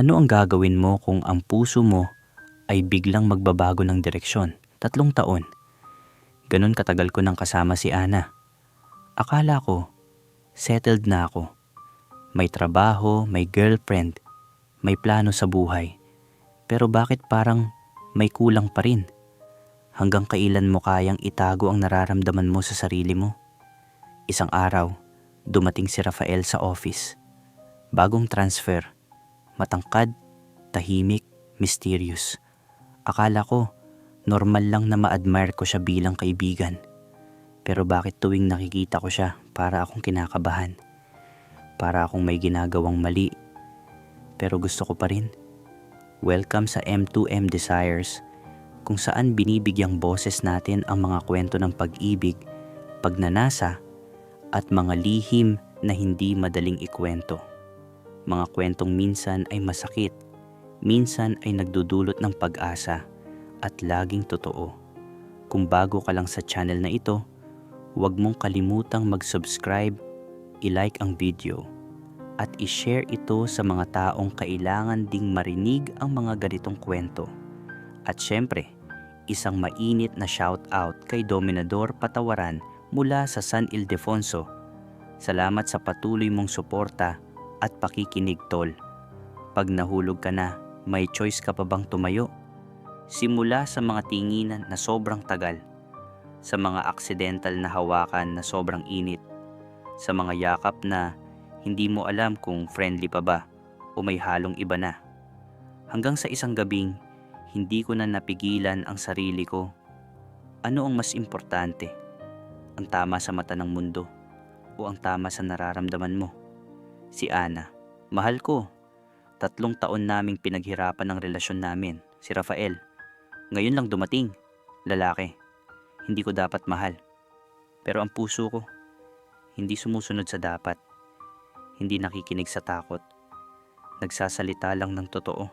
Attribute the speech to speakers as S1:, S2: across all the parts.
S1: Ano ang gagawin mo kung ang puso mo ay biglang magbabago ng direksyon? Tatlong taon. Ganon katagal ko nang kasama si Ana. Akala ko, settled na ako. May trabaho, may girlfriend, may plano sa buhay. Pero bakit parang may kulang pa rin? Hanggang kailan mo kayang itago ang nararamdaman mo sa sarili mo? Isang araw, dumating si Rafael sa office. Bagong transfer. Matangkad, tahimik, mysterious. Akala ko, normal lang na ma-admire ko siya bilang kaibigan. Pero bakit tuwing nakikita ko siya, para akong kinakabahan. Para akong may ginagawang mali. Pero gusto ko pa rin. Welcome sa M2M Desires, kung saan binibigyang boses natin ang mga kwento ng pag-ibig, pagnanasa, at mga lihim na hindi madaling ikwento. Mga kwentong minsan ay masakit, minsan ay nagdudulot ng pag-asa, at laging totoo. Kung bago ka lang sa channel na ito, huwag mong kalimutang mag-subscribe, i-like ang video, at i-share ito sa mga taong kailangan ding marinig ang mga ganitong kwento. At syempre, isang mainit na shout-out kay Dominador Patawaran mula sa San Ildefonso. Salamat sa patuloy mong suporta at pakikinig tol. Pag nahulog ka na, may choice ka pa bang tumayo? Simula sa mga tinginan na sobrang tagal, sa mga aksidental na hawakan na sobrang init, sa mga yakap na hindi mo alam kung friendly pa ba o may halong iba na. Hanggang sa isang gabing, hindi ko na napigilan ang sarili ko. Ano ang mas importante? Ang tama sa mata ng mundo o ang tama sa nararamdaman mo? Si Ana, mahal ko. Tatlong taon naming pinaghirapan ng relasyon namin, si Rafael. Ngayon lang dumating, lalaki. Hindi ko dapat mahal. Pero ang puso ko, hindi sumusunod sa dapat. Hindi nakikinig sa takot. Nagsasalita lang ng totoo.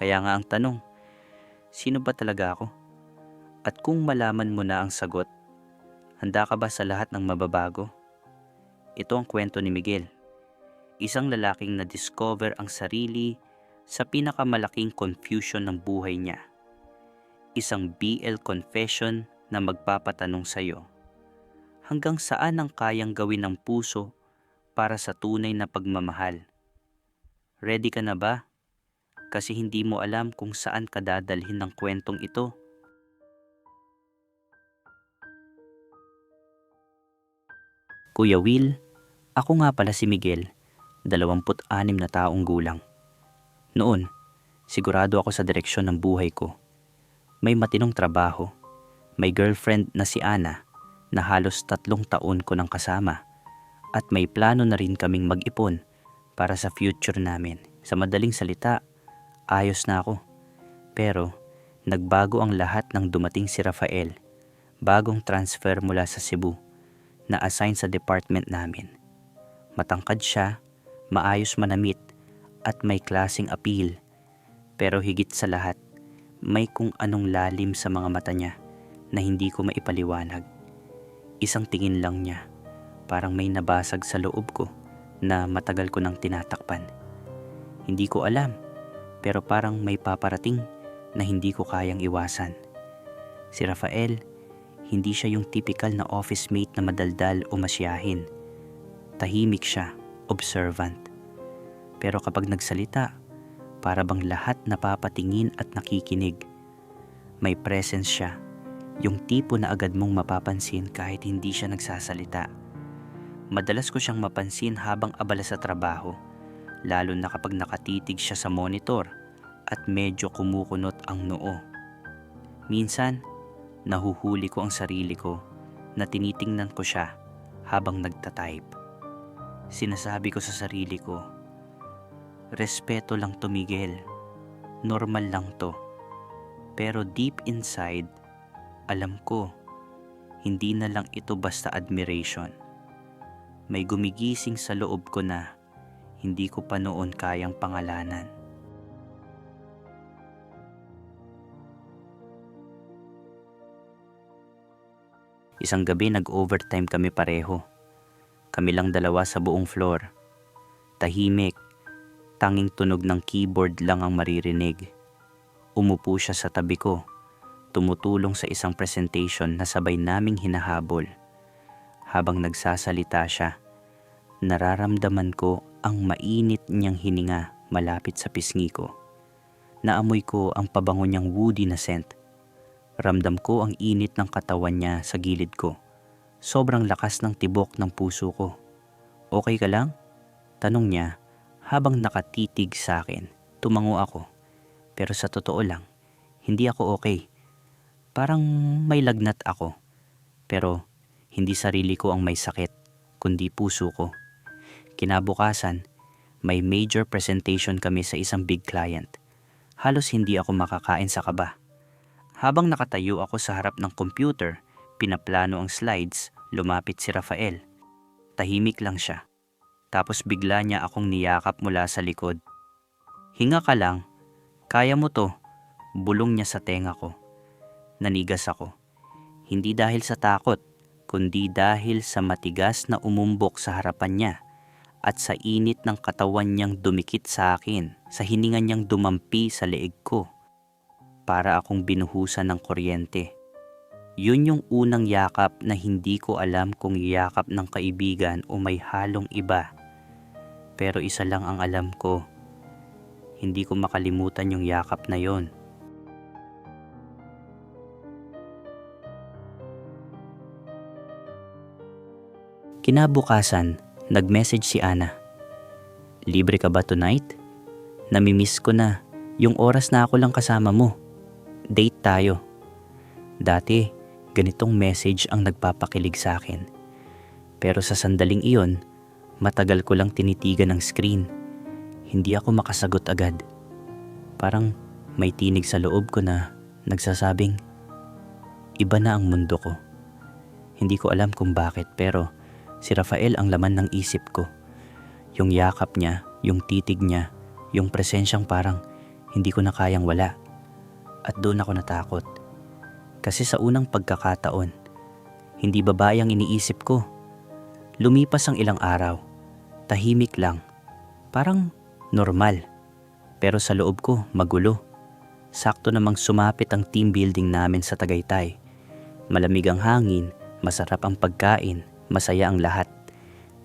S1: Kaya nga ang tanong, sino ba talaga ako? At kung malaman mo na ang sagot, handa ka ba sa lahat ng mababago? Ito ang kwento ni Miguel. Isang lalaking na-discover ang sarili sa pinakamalaking confusion ng buhay niya. Isang BL confession na magpapatanong sa'yo. Hanggang saan ang kayang gawin ng puso para sa tunay na pagmamahal? Ready ka na ba? Kasi hindi mo alam kung saan ka dadalhin ng kwentong ito. Kuya Will, ako nga pala si Miguel, 26 na taong gulang. Noon, sigurado ako sa direksyon ng buhay ko. May matinong trabaho, may girlfriend na si Ana na halos tatlong taon ko nang kasama at may plano na rin kaming mag-ipon para sa future namin. Sa madaling salita, ayos na ako. Pero nagbago ang lahat nang dumating si Rafael, bagong transfer mula sa Cebu na assign sa department namin. Matangkad siya, maayos manamit at may klasing appeal. Pero higit sa lahat, may kung anong lalim sa mga mata niya na hindi ko maipaliwanag. Isang tingin lang niya, parang may nabasag sa loob ko na matagal ko nang tinatakpan. Hindi ko alam, pero parang may paparating na hindi ko kayang iwasan. Si Rafael, hindi siya yung typical na office mate na madaldal o masyahin. Tahimik siya, observant. Pero kapag nagsalita, para bang lahat napapatingin at nakikinig. May presence siya, yung tipo na agad mong mapapansin kahit hindi siya nagsasalita. Madalas ko siyang mapansin habang abala sa trabaho, lalo na kapag nakatitig siya sa monitor at medyo kumukunot ang noo. Minsan, nahuhuli ko ang sarili ko na tinitingnan ko siya habang nagtatype. Sinasabi ko sa sarili ko, respeto lang to Miguel, normal lang to. Pero deep inside, alam ko, hindi na lang ito basta admiration. May gumigising sa loob ko na hindi ko pa noon kayang pangalanan. Isang gabi nag-overtime kami pareho. Kami lang dalawa sa buong floor. Tahimik, Tanging tunog ng keyboard lang ang maririnig. Umupo siya sa tabi ko, tumutulong sa isang presentation na sabay naming hinahabol. Habang nagsasalita siya, nararamdaman ko ang mainit niyang hininga malapit sa pisngi ko. Naamoy ko ang pabango niyang woody na scent. Ramdam ko ang init ng katawan niya sa gilid ko. Sobrang lakas ng tibok ng puso ko. Okay ka lang? Tanong niya habang nakatitig sa akin. Tumango ako. Pero sa totoo lang, hindi ako okay. Parang may lagnat ako. Pero hindi sarili ko ang may sakit, kundi puso ko. Kinabukasan, may major presentation kami sa isang big client. Halos hindi ako makakain sa kaba. Habang nakatayo ako sa harap ng computer, pinaplano ang slides, lumapit si Rafael. Tahimik lang siya. Tapos bigla niya akong niyakap mula sa likod. Hinga ka lang, kaya mo to, bulong niya sa tenga ko. Nanigas ako. Hindi dahil sa takot, kundi dahil sa matigas na umumbok sa harapan niya at sa init ng katawan niyang dumikit sa akin, sa hininga niyang dumampi sa leeg ko. Para akong binuhusan ng kuryente. Yun yung unang yakap na hindi ko alam kung yakap ng kaibigan o may halong iba. Pero isa lang ang alam ko. Hindi ko makalimutan yung yakap na yon. Kinabukasan, nag-message si Ana. Libre ka ba tonight? Namimiss ko na. Yung oras na ako lang kasama mo. Date tayo. Dati, ganitong message ang nagpapakilig sa akin. Pero sa sandaling iyon, matagal ko lang tinitigan ng screen. Hindi ako makasagot agad. Parang may tinig sa loob ko na nagsasabing, iba na ang mundo ko. Hindi ko alam kung bakit pero si Rafael ang laman ng isip ko. Yung yakap niya, yung titig niya, yung presensyang parang hindi ko na kayang wala. At doon ako natakot. Kasi sa unang pagkakataon, hindi babae ang iniisip ko. Lumipas ang ilang araw. Tahimik lang. Parang normal. Pero sa loob ko, magulo. Sakto namang sumapit ang team building namin sa Tagaytay. Malamig ang hangin, masarap ang pagkain, masaya ang lahat.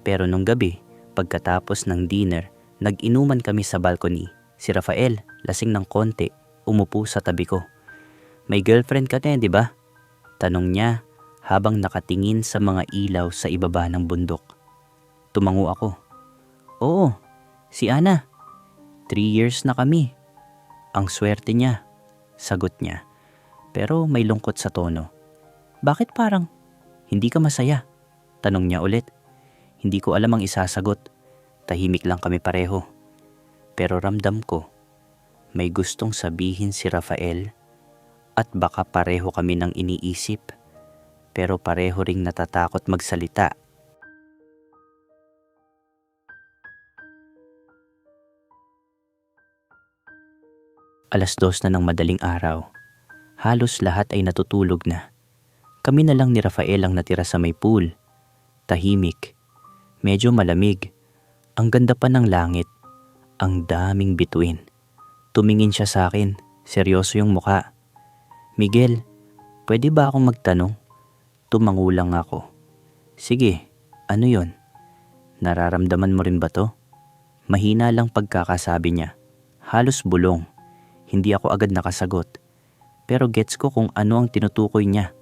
S1: Pero nung gabi, pagkatapos ng dinner, nag-inuman kami sa balcony. Si Rafael, lasing ng konti, umupo sa tabi ko. May girlfriend ka na, di ba? Tanong niya habang nakatingin sa mga ilaw sa ibaba ng bundok. Tumango ako. Oo, si Ana. Three years na kami. Ang swerte niya, sagot niya. Pero may lungkot sa tono. Bakit parang hindi ka masaya? Tanong niya ulit. Hindi ko alam ang isasagot. Tahimik lang kami pareho. Pero ramdam ko, may gustong sabihin si Rafael at baka pareho kami ng iniisip pero pareho ring natatakot magsalita. Alas dos na ng madaling araw. Halos lahat ay natutulog na. Kami na lang ni Rafael ang natira sa may pool. Tahimik. Medyo malamig. Ang ganda pa ng langit. Ang daming bituin. Tumingin siya sa akin. Seryoso yung muka. Miguel, pwede ba akong magtanong? Tumangulang ako. Sige, ano yon? Nararamdaman mo rin ba to? Mahina lang pagkakasabi niya. Halos bulong. Hindi ako agad nakasagot. Pero gets ko kung ano ang tinutukoy niya.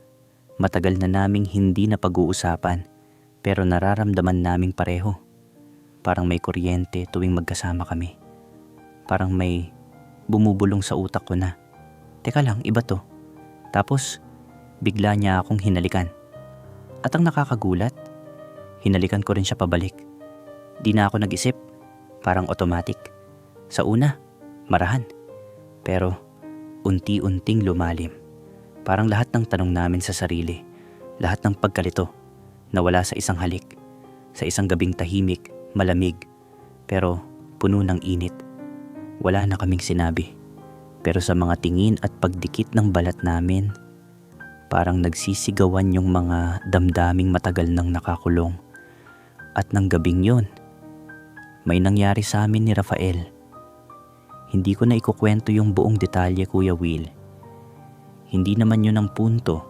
S1: Matagal na naming hindi na pag-uusapan. Pero nararamdaman naming pareho. Parang may kuryente tuwing magkasama kami. Parang may bumubulong sa utak ko na. Teka lang, iba to. Tapos, bigla niya akong hinalikan. At ang nakakagulat, hinalikan ko rin siya pabalik. Di na ako nag-isip, parang automatic. Sa una, marahan. Pero unti-unting lumalim. Parang lahat ng tanong namin sa sarili, lahat ng pagkalito, nawala sa isang halik. Sa isang gabing tahimik, malamig, pero puno ng init. Wala na kaming sinabi. Pero sa mga tingin at pagdikit ng balat namin, parang nagsisigawan yung mga damdaming matagal nang nakakulong. At ng gabing yon, may nangyari sa amin ni Rafael Hindi ko na ikukwento yung buong detalye, Kuya Will. Hindi naman yun ang punto.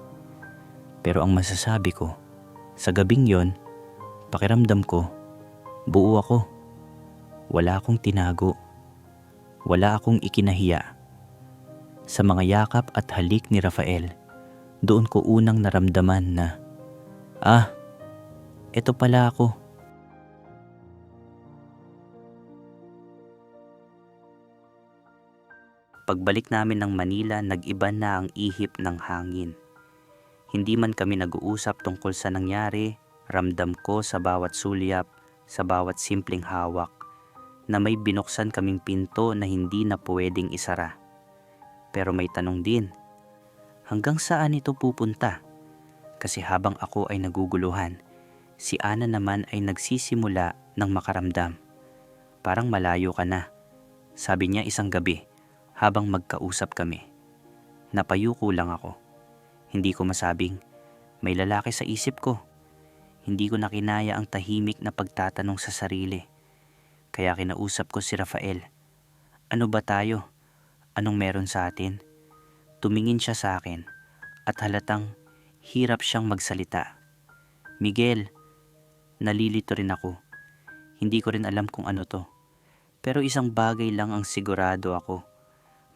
S1: Pero ang masasabi ko, sa gabing yon, pakiramdam ko, buo ako. Wala akong tinago. Wala akong ikinahiya. Sa mga yakap at halik ni Rafael, doon ko unang naramdaman na, ah, eto pala ako. Pagbalik namin ng Manila, nag-iba na ang ihip ng hangin. Hindi man kami nag-uusap tungkol sa nangyari, ramdam ko sa bawat sulyap, sa bawat simpleng hawak, na may binuksan kaming pinto na hindi na pwedeng isara. Pero may tanong din, hanggang saan ito pupunta? Kasi habang ako ay naguguluhan, si Ana naman ay nagsisimula ng makaramdam. Parang malayo ka na, sabi niya isang gabi habang magkausap kami. Napayuko lang ako. Hindi ko masabing, may lalaki sa isip ko. Hindi ko nakinaya ang tahimik na pagtatanong sa sarili. Kaya kinausap ko si Rafael. Ano ba tayo? Anong meron sa atin? Tumingin siya sa akin at halatang hirap siyang magsalita. Miguel, nalilito rin ako. Hindi ko rin alam kung ano to. Pero isang bagay lang ang sigurado ako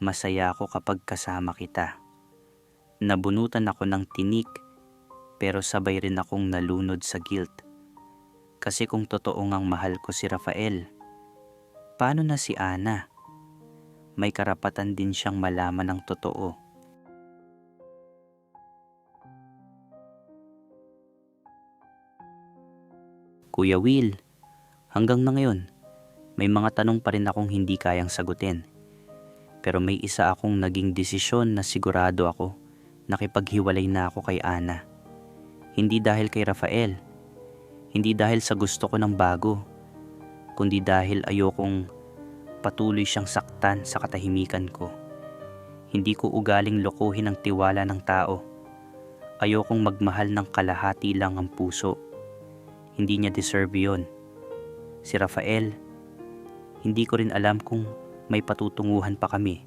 S1: Masaya ako kapag kasama kita. Nabunutan ako ng tinik pero sabay rin akong nalunod sa guilt. Kasi kung totoo ngang mahal ko si Rafael, paano na si Ana? May karapatan din siyang malaman ng totoo. Kuya Will, hanggang na ngayon, may mga tanong pa rin akong hindi kayang sagutin. Pero may isa akong naging desisyon na sigurado ako nakipaghiwalay na ako kay Ana. Hindi dahil kay Rafael, hindi dahil sa gusto ko ng bago, kundi dahil ayokong patuloy siyang saktan sa katahimikan ko. Hindi ko ugaling lokohin ang tiwala ng tao. Ayokong magmahal ng kalahati lang ang puso. Hindi niya deserve yon. Si Rafael, hindi ko rin alam kung may patutunguhan pa kami.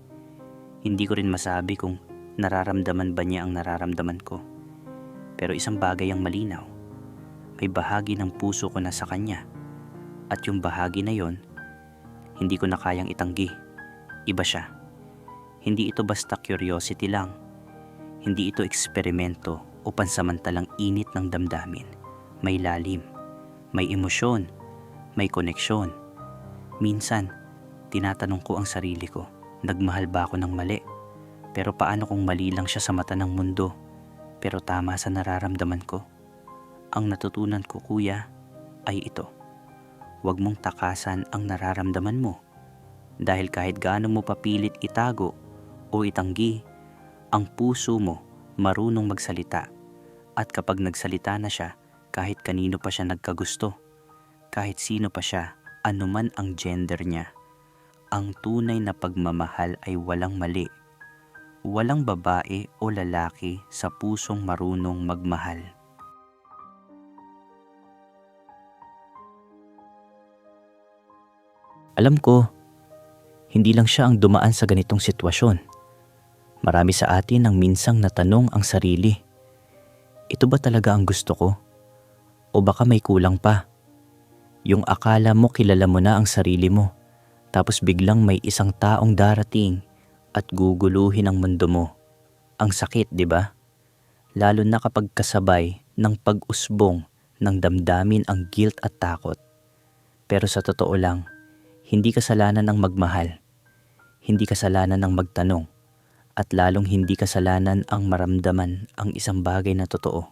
S1: Hindi ko rin masabi kung nararamdaman ba niya ang nararamdaman ko. Pero isang bagay ang malinaw. May bahagi ng puso ko na sa kanya. At yung bahagi na yon, hindi ko na kayang itanggi. Iba siya. Hindi ito basta curiosity lang. Hindi ito eksperimento o pansamantalang init ng damdamin. May lalim, may emosyon, may koneksyon. Minsan, Tinatanong ko ang sarili ko, nagmahal ba ako ng mali? Pero paano kung mali lang siya sa mata ng mundo? Pero tama sa nararamdaman ko. Ang natutunan ko kuya ay ito. Huwag mong takasan ang nararamdaman mo. Dahil kahit gaano mo papilit itago o itanggi, ang puso mo marunong magsalita. At kapag nagsalita na siya, kahit kanino pa siya nagkagusto, kahit sino pa siya, anuman ang gender niya ang tunay na pagmamahal ay walang mali. Walang babae o lalaki sa pusong marunong magmahal. Alam ko, hindi lang siya ang dumaan sa ganitong sitwasyon. Marami sa atin ang minsang natanong ang sarili. Ito ba talaga ang gusto ko? O baka may kulang pa? Yung akala mo kilala mo na ang sarili mo tapos biglang may isang taong darating at guguluhin ang mundo mo. Ang sakit, di ba? Lalo na kapag kasabay ng pag-usbong ng damdamin ang guilt at takot. Pero sa totoo lang, hindi kasalanan ng magmahal. Hindi kasalanan ng magtanong. At lalong hindi kasalanan ang maramdaman ang isang bagay na totoo.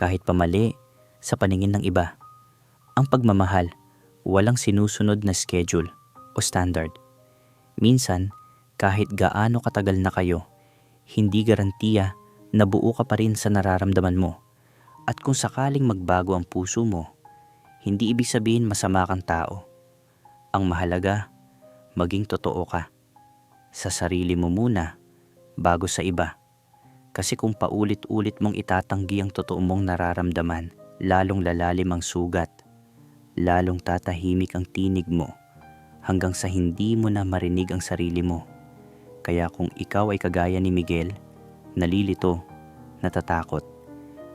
S1: Kahit pamali sa paningin ng iba. Ang pagmamahal, walang sinusunod na schedule o standard. Minsan, kahit gaano katagal na kayo, hindi garantiya na buo ka pa rin sa nararamdaman mo. At kung sakaling magbago ang puso mo, hindi ibig sabihin masama kang tao. Ang mahalaga, maging totoo ka. Sa sarili mo muna, bago sa iba. Kasi kung paulit-ulit mong itatanggi ang totoo mong nararamdaman, lalong lalalim ang sugat, lalong tatahimik ang tinig mo hanggang sa hindi mo na marinig ang sarili mo. Kaya kung ikaw ay kagaya ni Miguel, nalilito, natatakot,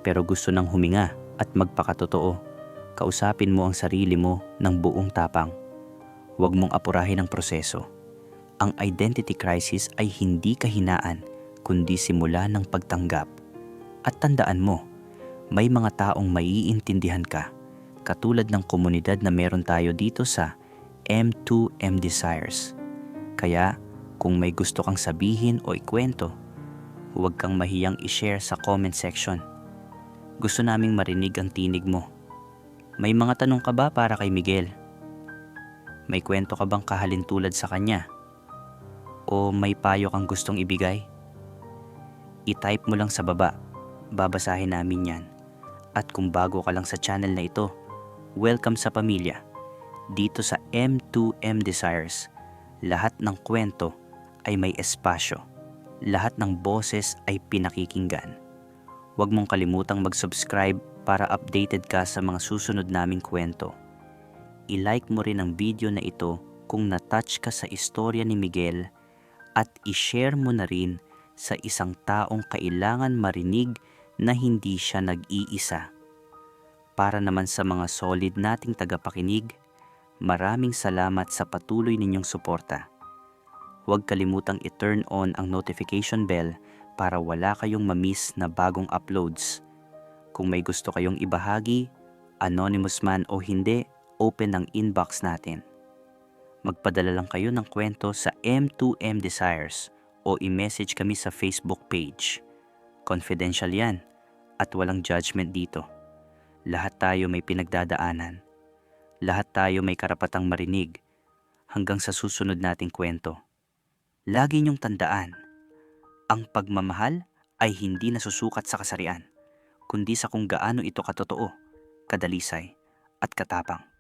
S1: pero gusto nang huminga at magpakatotoo, kausapin mo ang sarili mo ng buong tapang. Huwag mong apurahin ang proseso. Ang identity crisis ay hindi kahinaan, kundi simula ng pagtanggap. At tandaan mo, may mga taong maiintindihan ka, katulad ng komunidad na meron tayo dito sa M2M Desires. Kaya, kung may gusto kang sabihin o ikwento, huwag kang mahiyang i-share sa comment section. Gusto naming marinig ang tinig mo. May mga tanong ka ba para kay Miguel? May kwento ka bang kahalintulad sa kanya? O may payo kang gustong ibigay? I-type mo lang sa baba. Babasahin namin yan. At kung bago ka lang sa channel na ito, welcome sa pamilya. Dito sa M2M Desires, lahat ng kwento ay may espasyo. Lahat ng boses ay pinakikinggan. Huwag mong kalimutang mag-subscribe para updated ka sa mga susunod naming kwento. I-like mo rin ang video na ito kung na-touch ka sa istorya ni Miguel at i-share mo na rin sa isang taong kailangan marinig na hindi siya nag-iisa. Para naman sa mga solid nating tagapakinig, maraming salamat sa patuloy ninyong suporta. Huwag kalimutang i-turn on ang notification bell para wala kayong mamiss na bagong uploads. Kung may gusto kayong ibahagi, anonymous man o hindi, open ang inbox natin. Magpadala lang kayo ng kwento sa M2M Desires o i-message kami sa Facebook page. Confidential yan at walang judgment dito. Lahat tayo may pinagdadaanan. Lahat tayo may karapatang marinig hanggang sa susunod nating kwento. Lagi niyong tandaan, ang pagmamahal ay hindi nasusukat sa kasarian, kundi sa kung gaano ito katotoo, kadalisay, at katapang.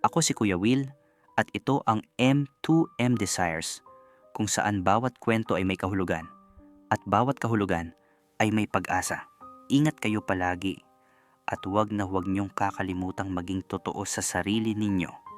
S1: Ako si Kuya Will at ito ang M2M Desires kung saan bawat kwento ay may kahulugan at bawat kahulugan ay may pag-asa. Ingat kayo palagi at huwag na huwag niyong kakalimutang maging totoo sa sarili ninyo